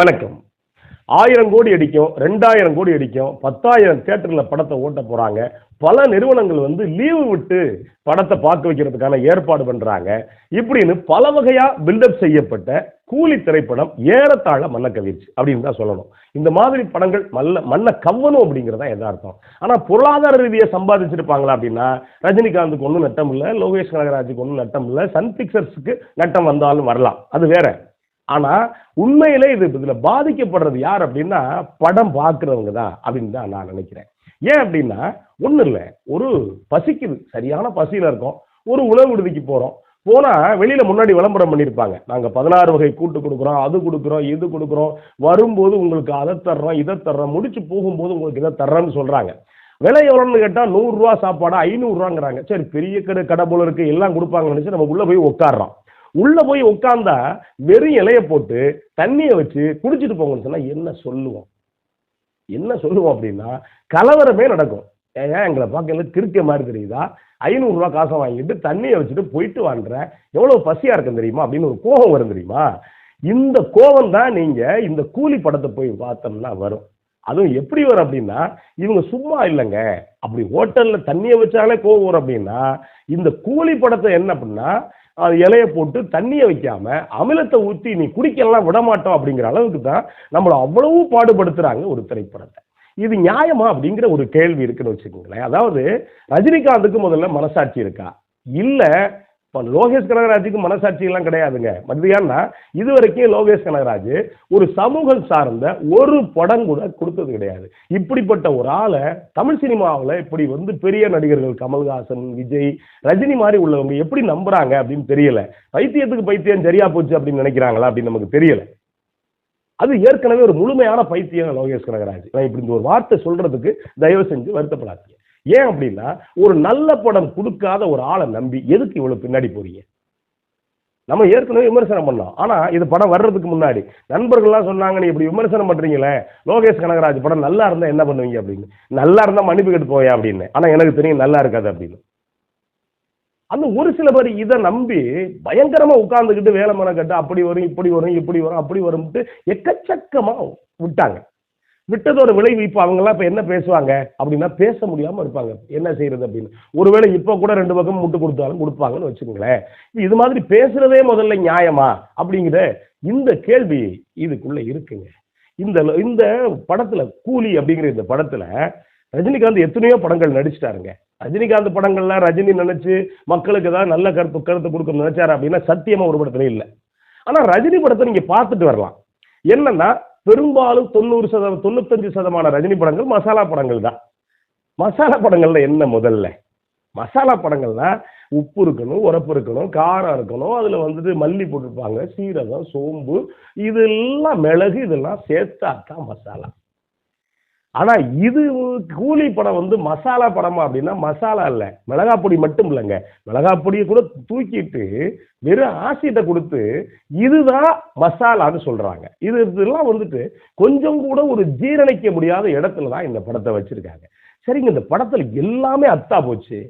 வணக்கம். ஆயிரம் கோடி அடிக்கும் ரெண்டாயிரம் கோடி அடிக்கும் பத்தாயிரம் தியேட்டரில் படத்தை ஓட்ட போகிறாங்க பல நிறுவனங்கள் வந்து லீவு விட்டு படத்தை பார்க்க வைக்கிறதுக்கான ஏற்பாடு பண்ணுறாங்க இப்படின்னு பல வகையாக பில்டப் செய்யப்பட்ட கூலி திரைப்படம் ஏறத்தாழ மண்ண கவிர்ச்சி அப்படின்னு தான் சொல்லணும். இந்த மாதிரி படங்கள் மல்ல மண்ணை கவ்வணும் அப்படிங்கிறதா எதார்த்தம். ஆனால் பொருளாதார ரீதியை சம்பாதிச்சிருப்பாங்களா அப்படின்னா ரஜினிகாந்துக்கு ஒன்றும் நட்டம் இல்லை லோகேஷ் கனகராஜுக்கு ஒன்றும் நட்டம் இல்லை சன் பிக்சர்ஸுக்கு நட்டம் வந்தாலும் வரலாம். அது வேற. ஆனால் உண்மையிலே இது இதில் பாதிக்கப்படுறது யார் அப்படின்னா படம் பார்க்குறவங்க தான் அப்படின்னு தான் நான் நினைக்கிறேன். ஏன் அப்படின்னா ஒன்றும் இல்லை. ஒரு பசிக்குது சரியான பசியில் இருக்கோம். ஒரு உணவு விடுதிக்கு போகிறோம் போனால் வெளியில் முன்னாடி விளம்பரம் பண்ணியிருப்பாங்க. நாங்கள் பதினாறு வகை கூட்டு கொடுக்குறோம் அது கொடுக்குறோம் இது கொடுக்குறோம். வரும்போது உங்களுக்கு அதை தர்றோம் இதை தர்றோம். முடிச்சு போகும்போது உங்களுக்கு இதை தர்றோம்னு சொல்கிறாங்க விலை எவ்வளோன்னு கேட்டால் நூறுரூவா சாப்பாடு ஐநூறுரூவாங்கிறாங்க சரி பெரிய கடை கடை போல இருக்குது எல்லாம் கொடுப்பாங்கன்னு நினச்சி நம்ம உள்ளே போய் உட்காடுறோம் உள்ள போய் உட்காந்தா வெறும் இலைய போட்டு தண்ணியை வச்சு குடிச்சிட்டு போங்கன்னு சொன்னா என்ன சொல்லுவோம்? என்ன சொல்லுவோம் அப்படின்னா கலவரமே நடக்கும். ஏன் எங்களை பார்க்கல? திருக்க மாதிரி தெரியுதா? ஐநூறுரூவா காசை வாங்கிட்டு தண்ணியை வச்சுட்டு போயிட்டு வாங்குற எவ்வளோ பசியா இருக்கும் தெரியுமா? அப்படின்னு ஒரு கோபம் வரும் தெரியுமா? இந்த கோபம் தான் நீங்க இந்த கூலி படத்தை போய் பார்த்தோம்னா வரும். அதுவும் எப்படி வரும் அப்படின்னா இவங்க சும்மா இல்லைங்க. அப்படி ஹோட்டலில் தண்ணியை வச்சாலே கோவம் வரும் அப்படின்னா இந்த கூலி படத்தை என்ன அப்படின்னா அது இலைய போட்டு தண்ணியை வைக்காம அமிலத்தை ஊற்றி நீ குடிக்கலாம் விட மாட்டோம் அப்படிங்கிற அளவுக்கு தான் நம்மளை அவ்வளவு பாடுபடுத்துறாங்க ஒரு திரைப்படத்தை. இது நியாயமா அப்படிங்கிற ஒரு கேள்வி இருக்குன்னு வச்சுக்கோங்களேன். அதாவது ரஜினிகாந்துக்கு முதல்ல மனசாட்சி இருக்கா? இல்லை இப்போ லோகேஷ் கனகராஜுக்கு மனசாட்சியெல்லாம் கிடையாதுங்க. கிடையாதுங்க மத்தியானா இது வரைக்கும் லோகேஷ் கனகராஜ் ஒரு சமூகம் சார்ந்த ஒரு படம் கூட கொடுத்தது கிடையாது. இப்படிப்பட்ட ஒரு ஆளை தமிழ் சினிமாவில் இப்படி வந்து பெரிய நடிகர்கள் கமல்ஹாசன் விஜய் ரஜினி மாதிரி உள்ளவங்க எப்படி நம்புறாங்க அப்படின்னு தெரியல. பைத்தியத்துக்கு பைத்தியம் சரியா போச்சு அப்படின்னு நினைக்கிறாங்களா அப்படின்னு நமக்கு தெரியல. அது ஏற்கனவே ஒரு முழுமையான பைத்தியம் லோகேஷ் கனகராஜ். நான் இப்படி இந்த ஒரு வார்த்தை சொல்றதுக்கு தயவு செஞ்சு வருத்தப்படாதீங்க. ஏன் அப்படின்னா ஒரு நல்ல படம் கொடுக்காத ஒரு ஆளை நம்பி எதுக்கு இவ்வளவு பின்னாடி போறீங்க? நம்ம ஏற்கனவே விமர்சனம் பண்ணோம். ஆனா இது படம் வர்றதுக்கு முன்னாடி. நண்பர்கள்லாம் சொன்னாங்க நீ இப்படி விமர்சனம் பண்றீங்களே? லோகேஷ் கனகராஜ் படம் நல்லா இருந்தா என்ன பண்ணுவீங்க? அப்படின்னு. நல்லா இருந்தா மன்னிப்பு கேட்டு போயா? அப்படின்னு. ஆனா எனக்கு தெரியும் நல்லா இருக்காது அப்படின்னு. அந்த ஒரு சில பேர் இதை நம்பி பயங்கரமா உட்கார்ந்துக்கிட்டு வேலை கட்டு அப்படி வரும் இப்படி வரும் இப்படி வரும் அப்படி வரும்ட்டு எக்கச்சக்கமா விட்டாங்க. விட்டதோட விளைவு இப்போ அவங்கெல்லாம் இப்போ என்ன பேசுவாங்க அப்படின்னா பேச முடியாம இருப்பாங்க. என்ன செய்யறது அப்படின்னு. ஒருவேளை இப்போ கூட ரெண்டு பக்கம் முட்டு கொடுத்தாலும் கொடுப்பாங்கன்னு வச்சுக்கோங்களேன். இது மாதிரி பேசுறதே முதல்ல நியாயமா அப்படிங்கிற இந்த கேள்வி இதுக்குள்ள இருக்குங்க. இந்த இந்த படத்துல கூலி அப்படிங்கிற இந்த படத்துல ரஜினிகாந்த் எத்தனையோ படங்கள் நடிச்சிட்டாருங்க. ரஜினிகாந்த் படங்கள்லாம் ரஜினி நினைச்சு மக்களுக்கு ஏதாவது நல்ல கருத்து கருத்து கொடுக்க நினைச்சாரு அப்படின்னா சத்தியமா ஒரு படத்துல இல்லை. ஆனா ரஜினி படத்தை நீங்க பார்த்துட்டு வரலாம். என்னன்னா பெரும்பாலும் தொண்ணூறு சதவீதம் தொண்ணூத்தஞ்சு சதமான ரஜினி படங்கள் மசாலா படங்கள் தான். மசாலா படங்கள்ல என்ன முதல்ல? மசாலா படங்கள்னா உப்பு இருக்கணும் உரப்பு இருக்கணும் காரம் இருக்கணும் அதுல வந்துட்டு மல்லி போட்டிருப்பாங்க சீரகம் சோம்பு இதெல்லாம் மிளகு இதெல்லாம் சேர்த்தா தான் மசாலா. ஆனா இது கூலி படம் வந்து மசாலா படமா அப்படின்னா மசாலா இல்ல. மிளகாப்பொடி மட்டும் இல்லைங்க. மிளகாப்பொடியை கூட தூக்கிட்டு வெறும் ஆசிட்டை கொடுத்து இதுதான் மசாலான்னு சொல்றாங்க. இது இதெல்லாம் வந்துட்டு கொஞ்சம் கூட ஒரு ஜீரணிக்க முடியாத இடத்துல தான் இந்த படத்தை வச்சிருக்காங்க. சரிங்க இந்த படத்துல எல்லாமே அத்தா போச்சு.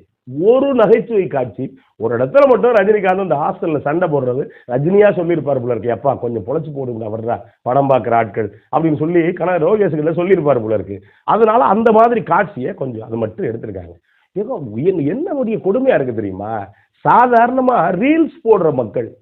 ஒரு நகைச்சுவை காட்சி. ஒரு இடத்துல மட்டும் ரஜினிகாந்த் அந்த ஹாஸ்டல்ல சண்டை போடுறது. ரஜினியா சொல்லியிருப்பாரு போல இருக்கு அப்பா கொஞ்சம் பொழைச்சு போடுங்க வர்றா படம் பார்க்குற ஆட்கள் அப்படின்னு சொல்லி கன ரோகேஷுகளை சொல்லியிருப்பாரு போல இருக்கு. அதனால அந்த மாதிரி காட்சியை கொஞ்சம் அது மட்டும் எடுத்திருக்காங்க. ஏதோ என்ன- என்ன முடிய கொடுமையா இருக்கு தெரியுமா? சாதாரணமா ரீல்ஸ் போடுற மக்கள்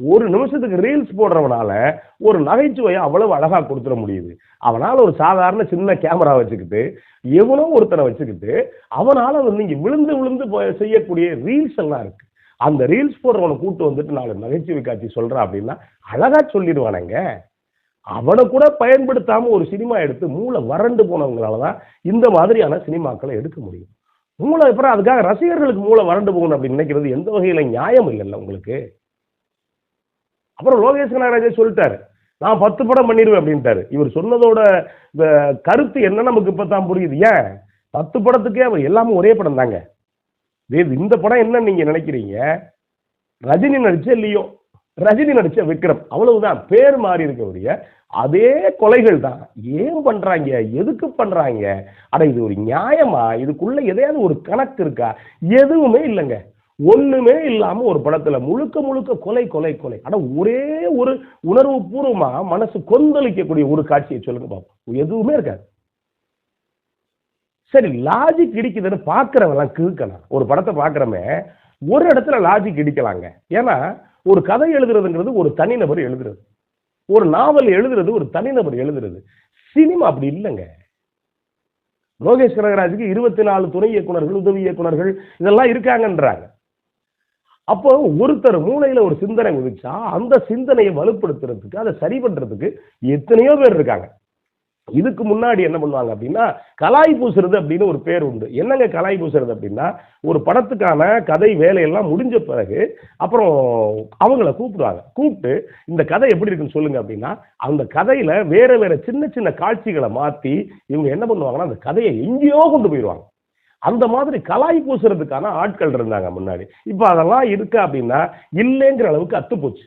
ஒரு நிமிஷத்துக்கு ரீல்ஸ் போடுறவனால ஒரு நகைச்சுவையை அவ்வளவு அழகா கொடுத்துட முடியுது. அவனால ஒரு சாதாரண சின்ன கேமரா வச்சுக்கிட்டு எவனோ ஒருத்தனை வச்சுக்கிட்டு அவனால வந்து இங்க விழுந்து விழுந்து போய் செய்யக்கூடிய ரீல்ஸ் எல்லாம் இருக்கு. அந்த ரீல்ஸ் போடுறவனை கூட்டு வந்துட்டு நாலு நகைச்சுவை காட்சி சொல்றான் அப்படின்னா அழகா சொல்லிடுவானுங்க. அவனை கூட பயன்படுத்தாம ஒரு சினிமா எடுத்து மூளை வறண்டு போனவங்களால தான் இந்த மாதிரியான சினிமாக்களை எடுக்க முடியும். மூளை அப்புறம் அதுக்காக ரசிகர்களுக்கு மூளை வறண்டு போகணும் அப்படின்னு நினைக்கிறது எந்த வகையில நியாயம் இல்லைல்ல உங்களுக்கு? அப்புறம் லோகேஷ் கனகராஜே சொல்லிட்டாரு நான் பத்து படம் பண்ணிடுவேன் அப்படின்ட்டாரு. இவர் சொன்னதோட கருத்து என்ன நமக்கு இப்போ தான் புரியுது. ஏன்? பத்து படத்துக்கே அவர் எல்லாமே ஒரே படம் தாங்க. இது இந்த படம் என்ன நீங்க நினைக்கிறீங்க? ரஜினி நடிச்ச லியோ ரஜினி நடிச்ச விக்ரம் அவ்வளவுதான். பேர் மாறி இருக்கக்கூடிய அதே கொலைகள் தான். ஏன் பண்றாங்க? எதுக்கு பண்றாங்க? அட இது ஒரு நியாயமா? இதுக்குள்ள எதையாவது ஒரு கணக்கு இருக்கா? எதுவுமே இல்லைங்க. ஒண்ணுமே இல்லாம ஒரு படத்துல முழுக்க முழுக்க கொலை கொலை கொலை. ஆனா ஒரே ஒரு உணர்வு பூர்வமா மனசு கொந்தளிக்கக்கூடிய ஒரு காட்சியை சொல்லுங்க பாப்போம். எதுவுமே இருக்காது. சரி லாஜிக் இடிக்குதுன்னு பாக்குறவெல்லாம் கிழக்கலாம் ஒரு படத்தை பாக்குறமே ஒரு இடத்துல லாஜிக் இடிக்கலாங்க. ஏன்னா ஒரு கதை எழுதுறதுங்கிறது ஒரு தனிநபர் எழுதுறது. ஒரு நாவல் எழுதுறது ஒரு தனிநபர் எழுதுறது. சினிமா அப்படி இல்லைங்க. லோகேஷ் கனகராஜுக்கு இருபத்தி நாலு துணை இயக்குனர்கள் உதவி இயக்குனர்கள் இதெல்லாம் இருக்காங்கன்றாங்க. அப்போ ஒருத்தர் மூளையில ஒரு சிந்தனை உதிச்சா அந்த சிந்தனையை வலுப்படுத்துறதுக்கு அதை சரி பண்றதுக்கு எத்தனையோ பேர் இருக்காங்க. இதுக்கு முன்னாடி என்ன பண்ணுவாங்க அப்படின்னா கலாய் பூசுறது அப்படின்னு ஒரு பேர் உண்டு. என்னங்க கலாய் பூசுறது அப்படின்னா ஒரு படத்துக்கான கதை வேலையெல்லாம் முடிஞ்ச பிறகு அப்புறம் அவங்கள கூப்பிடுவாங்க. கூப்பிட்டு இந்த கதை எப்படி இருக்குன்னு சொல்லுங்க அப்படின்னா அந்த கதையில வேற வேற சின்ன சின்ன காட்சிகளை மாத்தி இவங்க என்ன பண்ணுவாங்கன்னா அந்த கதையை எங்கேயோ கொண்டு போயிடுவாங்க. அந்த மாதிரி கலாய் பூசுறதுக்கான ஆட்கள் இருந்தாங்க முன்னாடி. இப்போ அதெல்லாம் இருக்கு அப்படின்னா இல்லைங்கிற அளவுக்கு அத்து போச்சு.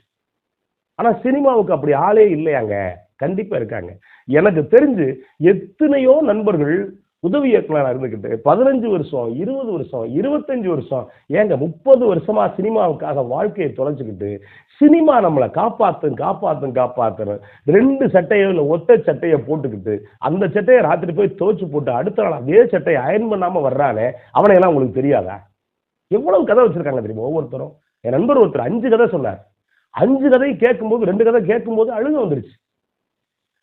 ஆனா சினிமாவுக்கு அப்படி ஆளே இல்லையாங்க. கண்டிப்பா இருக்காங்க. எனக்கு தெரிஞ்சு எத்தனையோ நண்பர்கள் உதவி இயக்குனராக இருந்துக்கிட்டு பதினஞ்சு வருஷம் இருபது வருஷம் இருபத்தஞ்சு வருஷம் ஏங்க முப்பது வருஷமா சினிமாவுக்காக வாழ்க்கையை தொலைச்சிக்கிட்டு சினிமா நம்மளை காப்பாத்தும் காப்பாத்தும் காப்பாற்றணும் ரெண்டு சட்டையோ இல்லை ஒத்த சட்டையை போட்டுக்கிட்டு அந்த சட்டையை ராத்திரி போய் துவைச்சு போட்டு அடுத்த நாள் அதே சட்டையை அயன் பண்ணாம வர்றானே அவனை எல்லாம் உங்களுக்கு தெரியாதா? எவ்வளவு கதை வச்சிருக்காங்க தெரியுமா ஒவ்வொருத்தரும்? என் நண்பர் ஒருத்தர் அஞ்சு கதை சொன்னார். அஞ்சு கதையும் கேட்கும்போது ரெண்டு கதை கேட்கும்போது அழுக வந்துருச்சு.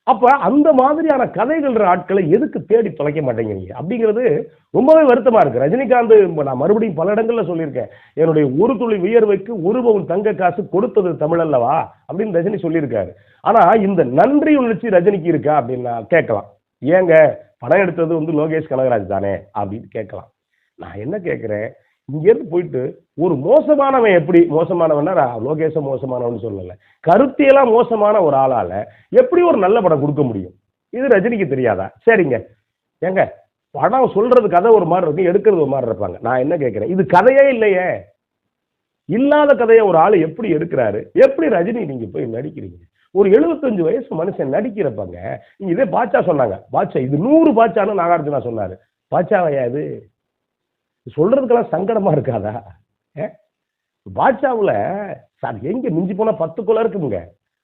அப்ப அந்த மாதிரியான கதைகள் ஆட்களை எதுக்கு தேடி தொலைக்க மாட்டேங்கிறீங்க? அப்படிங்கிறது ரொம்பவே வருத்தமா இருக்கு. ரஜினிகாந்த் நான் மறுபடியும் பல இடங்கள்ல சொல்லியிருக்கேன். என்னுடைய ஒரு துளி உயர்வைக்கு ஒரு பவுன் தங்க காசு கொடுத்தது தமிழ் அல்லவா? அப்படின்னு ரஜினி சொல்லியிருக்காரு. ஆனா இந்த நன்றி உணர்ச்சி ரஜினிக்கு இருக்கா அப்படின்னு நான் கேட்கலாம். ஏங்க படம் எடுத்தது வந்து லோகேஷ் கனகராஜ் தானே? அப்படின்னு கேட்கலாம். நான் என்ன கேட்கிறேன்? இங்கேருந்து போயிட்டு ஒரு மோசமானவன் எப்படி மோசமானவன்னா நான் லோகேஷ மோசமானவன் சொல்லல. கருத்தியெல்லாம் மோசமான ஒரு ஆளால எப்படி ஒரு நல்ல படம் கொடுக்க முடியும்? இது ரஜினிக்கு தெரியாதா? சரிங்க. ஏங்க படம் சொல்றது கதை ஒரு மாதிரி இருக்கும் எடுக்கிறது ஒரு மாதிரி இருப்பாங்க. நான் என்ன கேட்கிறேன்? இது கதையே இல்லையே. இல்லாத கதையை ஒரு ஆள் எப்படி எடுக்கிறாரு? எப்படி ரஜினி நீங்க போய் நடிக்கிறீங்க? ஒரு எழுபத்தஞ்சு வயசு மனுஷன் நடிக்கிறப்பங்க நீங்க இதே பாட்சா சொன்னாங்க. பாட்சா இது நூறு பாட்சான்னு நாகார்ஜுனா சொன்னாரு. பாட்சாவையா இது? சொல்றதுக்கெல்லாம் சங்கடமா இருக்காதா? ஏ? சார் எங்க மிஞ்சி போனா பத்து கொலை இருக்குங்க.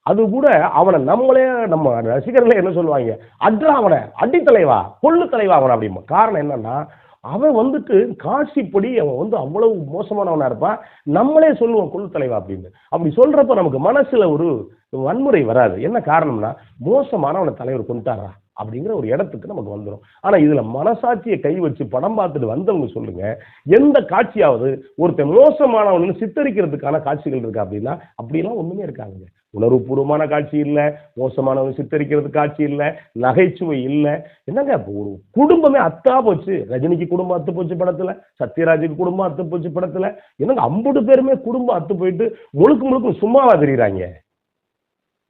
அது கூட அவனை நம்மளே நம்ம ரசிகர்களே என்ன சொல்லுவாங்க? அட்ரா அவனை அடித்தலைவா கொள்ளு தலைவா அவனை அப்படிமா காரணம் என்னன்னா அவன் வந்துட்டு காட்சிப்படி அவன் வந்து அவ்வளவு மோசமானவனா இருப்பான். நம்மளே சொல்லுவோம் கொள்ளு தலைவா அப்படின்னு. அப்படி சொல்றப்ப நமக்கு மனசுல ஒரு வன்முறை வராது. என்ன காரணம்னா மோசமானவனை தலைவர் கொண்டுட்டாரா அப்படிங்கிற ஒரு இடத்துக்கு நமக்கு வந்துடும் ஆனால் இதில் மனசாட்சியை கை வச்சு படம் பார்த்துட்டு வந்தவங்க சொல்லுங்க. எந்த காட்சியாவது ஒருத்தன் மோசமானவனு சித்தரிக்கிறதுக்கான காட்சிகள் இருக்கா அப்படின்னா அப்படிலாம் ஒன்றுமே இருக்காங்க உணர்வுபூர்வமான காட்சி இல்லை மோசமானவன் சித்தரிக்கிறது காட்சி இல்லை நகைச்சுவை இல்லை. என்னங்க இப்போ ஒரு குடும்பமே அத்தா போச்சு. ரஜினிக்கு குடும்பம் அத்து போச்சு படத்தில் சத்யராஜுக்கு குடும்பம் அத்து போச்சு படத்தில். என்னங்க ஐம்பது பேருமே குடும்பம் அத்து போயிட்டு முழுக்க முழுக்க சும்மாவா தெரியுறாங்க?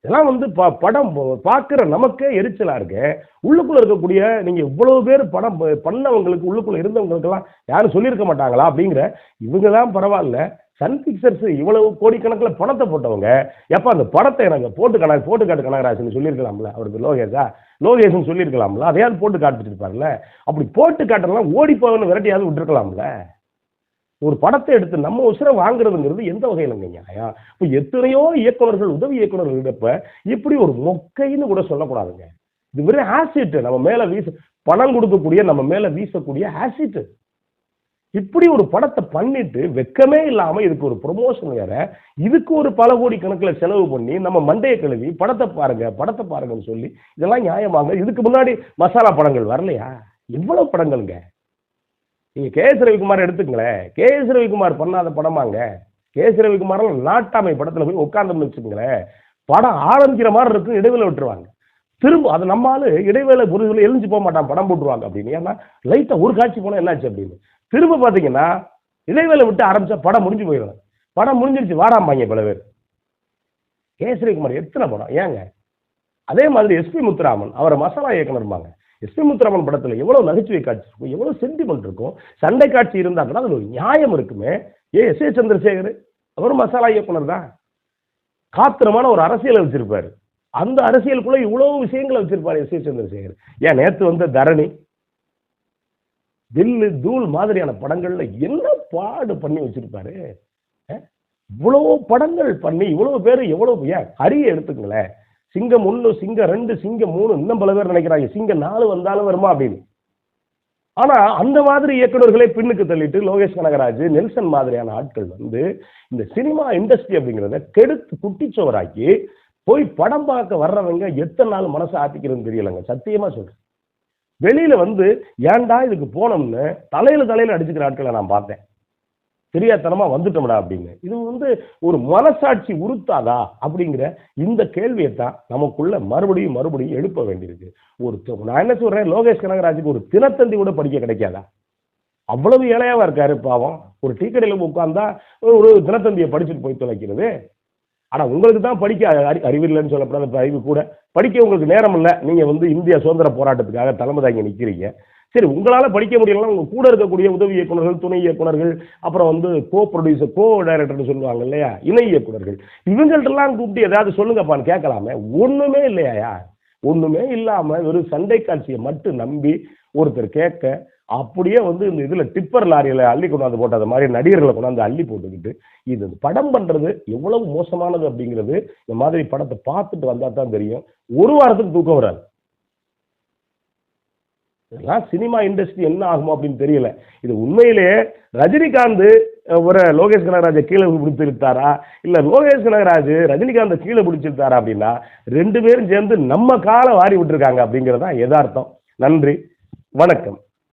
இதெல்லாம் வந்து ப- படம் பார்க்குற நமக்கே எரிச்சலாக இருக்கு. உள்ளுக்குள்ளே இருக்கக்கூடிய நீங்கள் இவ்வளவு பேர் படம் பண்ணவங்களுக்கு உள்ளுக்குள்ளே இருந்தவங்களுக்கெல்லாம் யாரும் சொல்லியிருக்க மாட்டாங்களா அப்படிங்கிற இவங்க தான் பரவாயில்ல. சன் பிக்சர்ஸ் இவ்வளவு கோடிக்கணக்கில் பணத்தை போட்டவங்க. எப்போ அந்த படத்தை எனக்கு போட்டு கணக்கு போட்டு காட்டு கனகராஜன் சொல்லியிருக்கலாம்ல. அவருக்கு லோகேஷா லோகேஷன் சொல்லியிருக்கலாம்ல. அதையாவது போட்டு காட்டுட்டு இருப்பார்ல அப்படி போட்டு காட்டலாம் ஓடி போகணும்னு விரட்டியாவது விட்டுருக்கலாம்ல. ஒரு படத்தை எடுத்து நம்ம உசுரை வாங்குறதுங்கிறது எந்த வகையிலங்க நியாயம்? இப்போ எத்தனையோ இயக்குனர்கள் உதவி இயக்குனர்கள் இருப்ப இப்படி ஒரு மொக்கைன்னு கூட சொல்லக்கூடாதுங்க. இது வெறும் ஆசிட் நம்ம மேல வீச பணம் கொடுக்கக்கூடிய நம்ம மேல வீசக்கூடிய ஆசிட் இப்படி ஒரு படத்தை பண்ணிட்டு வெக்கமே இல்லாம இதுக்கு ஒரு ப்ரொமோஷன் வேற. இதுக்கு ஒரு பல கோடி கணக்குல செலவு பண்ணி நம்ம மண்டையை கழுவி படத்தை பாருங்க படத்தை பாருங்கன்னு சொல்லி இதெல்லாம் நியாயமாங்க. இதுக்கு முன்னாடி மசாலா படங்கள் வரலையா? எவ்வளவு படங்கள்ங்க? நீங்கள் கே எஸ் ரவிக்குமார் எடுத்துக்கங்களேன். கே எஸ் ரவிக்குமார் பண்ணாத படமாங்க. கே எஸ் ரவிக்குமாரெல்லாம் நாட்டாமை படத்தில் போய் உட்கார்ந்தோம்னு வச்சுக்கோங்களேன். படம் ஆரம்பிக்கிற மாதிரி இருக்கும் இடைவேளை விட்டுருவாங்க. திரும்ப அது நம்ம ஆளு இடைவேளை புரிதல் எழுந்து போக மாட்டான் படம் போட்டுருவாங்க அப்படின்னு. ஏன்னா லைட்டாக ஒரு காட்சி போனால் என்னாச்சு அப்படின்னு. திரும்ப பார்த்தீங்கன்னா இடைவேளை விட்டு ஆரம்பித்தா படம் முடிஞ்சு போயிடும். படம் முடிஞ்சிருச்சு வாடாம்பாங்க பல பேர். கே எஸ் ரவிக்குமார் எத்தனை படம்? ஏங்க. அதே மாதிரி எஸ்பி முத்துராமன் அவரை மசாலா இயக்குனர்பாங்க எஸ்பி முத்துராமன் படத்தில் எவ்வளோ நகைச்சுவை காட்சி இருக்கும் எவ்வளோ சென்டிமெண்ட் இருக்கும் சண்டை காட்சி இருந்தால் கூட அதில் ஒரு நியாயம் இருக்குமே. ஏ எஸ் ஏ சந்திரசேகர் அவரும் மசாலா இயக்குனர் தான். காத்திரமான ஒரு அரசியலை வச்சிருப்பார். அந்த அரசியலுக்குள்ள இவ்வளவு விஷயங்களை வச்சிருப்பார் எஸ் ஏ சந்திரசேகர். ஏன் நேற்று வந்த தரணி தில்லு தூள் மாதிரியான படங்கள்ல என்ன பாடு பண்ணி வச்சிருப்பாரு? அஹ்? இவ்வளவு படங்கள் பண்ணி இவ்வளவு பேர் எவ்வளவு ஏன் ஹரியை எடுத்துக்கங்களேன். சிங்கம் ஒண்ணு சிங்கம் ரெண்டு சிங்கம் மூணு இன்னும் பல பேர் நினைக்கிறாங்க. சிங்கம் நாலு வந்தாலும் வருமா அப்படின்னு. ஆனா அந்த மாதிரி இயக்குனர்களை பின்னுக்கு தள்ளிட்டு லோகேஷ் கனகராஜ் நெல்சன் மாதிரியான ஆட்கள் வந்து இந்த சினிமா இண்டஸ்ட்ரி அப்படிங்கிறத கெடுத்து குட்டிச்சோராக்கி போய் படம் பார்க்க வர்றவங்க எத்தனை நாள் மனசை ஆத்திக்கிறதுன்னு தெரியலங்க. சத்தியமா சொல்றேன். வெளியில வந்து ஏன்டா இதுக்கு போனோம்னு தலையில தலையில அடிச்சுக்கிற ஆட்களை நான் பார்த்தேன். தெரியாதனமா வந்துட்டோம்டா அப்படின்னு. இது வந்து ஒரு மனசாட்சி உறுத்தாதா அப்படிங்கிற இந்த கேள்வியை தான் நமக்குள்ள மறுபடியும் மறுபடியும் எழுப்ப வேண்டியிருக்கு. ஒரு நான் என்ன சொல்றேன்? லோகேஷ் கனகராஜுக்கு ஒரு தினத்தந்தி கூட படிக்க கிடைக்காதா? அவ்வளவு ஏழையாவா இருக்காரு பாவம். ஒரு டீ கடையில் உட்கார்ந்தா ஒரு தினத்தந்தியை படிச்சுட்டு போய் தொலைக்கிறது. ஆனா உங்களுக்கு தான் படிக்க அறி அறிவில்லைன்னு சொல்லப்படாத அறிவு கூட. படிக்க உங்களுக்கு நேரம் இல்லை. நீங்க வந்து இந்திய சுதந்திர போராட்டத்துக்காக தலைமை தாங்கி நிக்கிறீங்க. சரி உங்களால் படிக்க முடியலன்னா உங்கள் கூட இருக்கக்கூடிய உதவி இயக்குனர்கள் துணை இயக்குனர்கள் அப்புறம் வந்து கோ ப்ரொடியூசர் கோ டைரக்டர்னு சொல்லுவாங்க இல்லையா? இணை இயக்குனர்கள் இவங்கள்ட்டெல்லாம் கூப்பிட்டு ஏதாவது சொல்லுங்கப்பான்னு கேட்கலாமே? ஒன்றுமே இல்லையா ஒன்றுமே இல்லாமல் வெறும் சண்டை காட்சியை மட்டும் நம்பி ஒருத்தர் கேட்க அப்படியே வந்து இந்த இதில் டிப்பர் லாரியில் அள்ளி கொண்டாந்து போட்டது மாதிரி நடிகர்களை கொண்டாந்து அள்ளி போட்டுக்கிட்டு இது படம் பண்ணுறது எவ்வளவு மோசமானது அப்படிங்கிறது இந்த மாதிரி படத்தை பார்த்துட்டு வந்தால் தான் தெரியும். ஒரு வாரத்துக்கு தூக்கம் வராது. இதெல்லாம் சினிமா இண்டஸ்ட்ரி என்ன ஆகுமோ அப்படின்னு தெரியல. இது உண்மையிலேயே ரஜினிகாந்த் ஒரு லோகேஷ் கனகராஜை கீழே பிடிச்சிருத்தாரா இல்லை லோகேஷ் கனகராஜ் ரஜினிகாந்தை கீழே பிடிச்சிருத்தாரா அப்படின்னா ரெண்டு பேரும் சேர்ந்து நம்ம காலை வாரி விட்டுருக்காங்க அப்படிங்கிறது தான் எதார்த்தம் நன்றி. வணக்கம்.